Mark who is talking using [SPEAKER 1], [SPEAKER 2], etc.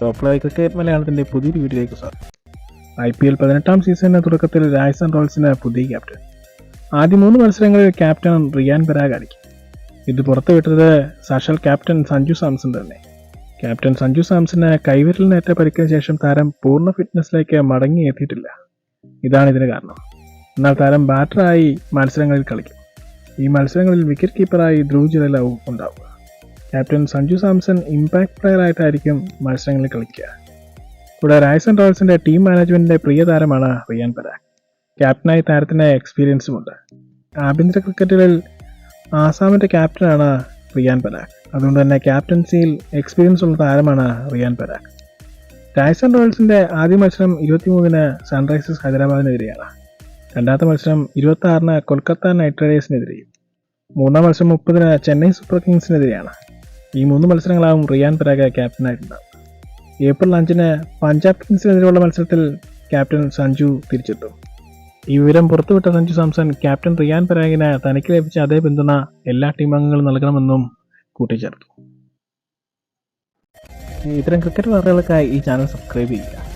[SPEAKER 1] Top live cricket മലയാളത്തിന്റെ പുതിയൊരു വീഡിയോയിലേക്ക് സ്വാഗതം. ഐ പി എൽ പതിനെട്ടാം സീസണിന്റെ തുടക്കത്തിൽ രാജസ്ഥാൻ റോയൽസിന് പുതിയ ക്യാപ്റ്റൻ ആദ്യ മൂന്ന് മത്സരങ്ങളിൽ ക്യാപ്റ്റൻ റിയാൻ പരാഗ് ആയിരിക്കും ഇത് പുറത്തുവിട്ടത് സാക്ഷാൽ ക്യാപ്റ്റൻ സഞ്ജു സാംസൺ തന്നെ. ക്യാപ്റ്റൻ സഞ്ജു സാംസന് കൈവിരലിനേറ്റ പരിക്കിന് ശേഷം താരം പൂർണ ഫിറ്റ്നസ്സിലേക്ക് മടങ്ങി എത്തിയിട്ടില്ല. ഇതാണ് ഇതിന് കാരണം. എന്നാൽ താരം ബാറ്ററായി മത്സരങ്ങളിൽ കളിക്കും. ഈ മത്സരങ്ങളിൽ വിക്കറ്റ് കീപ്പറായി ധ്രുവ് ജലവും ഉണ്ടാവുക. Captain Sanju Samson impact player ആയിട്ടായിരിക്കും മത്സരങ്ങളിൽ കളിക്കുക. കൂടാതെ രാജസ്ഥാൻ റോയൽസിന്റെ ടീം മാനേജ്മെന്റിന്റെ പ്രിയ താരമാണ് റിയാൻ പരാഗ്. ക്യാപ്റ്റനായി താരത്തിന് എക്സ്പീരിയൻസും ഉണ്ട്. ആഭ്യന്തര ക്രിക്കറ്റിൽ ആസാമിന്റെ ക്യാപ്റ്റനാണ് റിയാൻ പരാഗ്. അതുകൊണ്ട് തന്നെ ക്യാപ്റ്റൻസിയിൽ എക്സ്പീരിയൻസ് ഉള്ള താരമാണ് റിയാൻ പരാഗ്. രാജസ്ഥാൻ റോയൽസിന്റെ ആദ്യ മത്സരം ഇരുപത്തിമൂന്നിന് സൺറൈസേഴ്സ് ഹൈദരാബാദിനെതിരെയാണ്. രണ്ടാമത്തെ മത്സരം ഇരുപത്തി ആറിന് കൊൽക്കത്ത നൈറ്റ് റൈഡേഴ്സിനെതിരെയും. മൂന്നാം മത്സരം മുപ്പതിന് ചെന്നൈ സൂപ്പർ കിങ്സിനെതിരെയാണ്. ഈ മൂന്ന് മത്സരങ്ങളാവും റിയാൻ പരാഗ ക്യാപ്റ്റനായിട്ടുണ്ടാവും ഏപ്രിൽ അഞ്ചിന് പഞ്ചാബ് കിങ്സിനെതിരെയുള്ള മത്സരത്തിൽ ക്യാപ്റ്റൻ സഞ്ജു തിരിച്ചെത്തും. ഈ വിവരം പുറത്തുവിട്ട സഞ്ജു സാംസൺ ക്യാപ്റ്റൻ റിയാൻ പരാഗിന് തനിക്ക് ലഭിച്ച അതേ പിന്തുണ എല്ലാ ടീം അംഗങ്ങളും നൽകണമെന്നും കൂട്ടിച്ചേർത്തു. ഇത്തരം ക്രിക്കറ്റ് വാർത്തകൾക്കായി ഈ ചാനൽ സബ്സ്ക്രൈബ് ചെയ്യുക.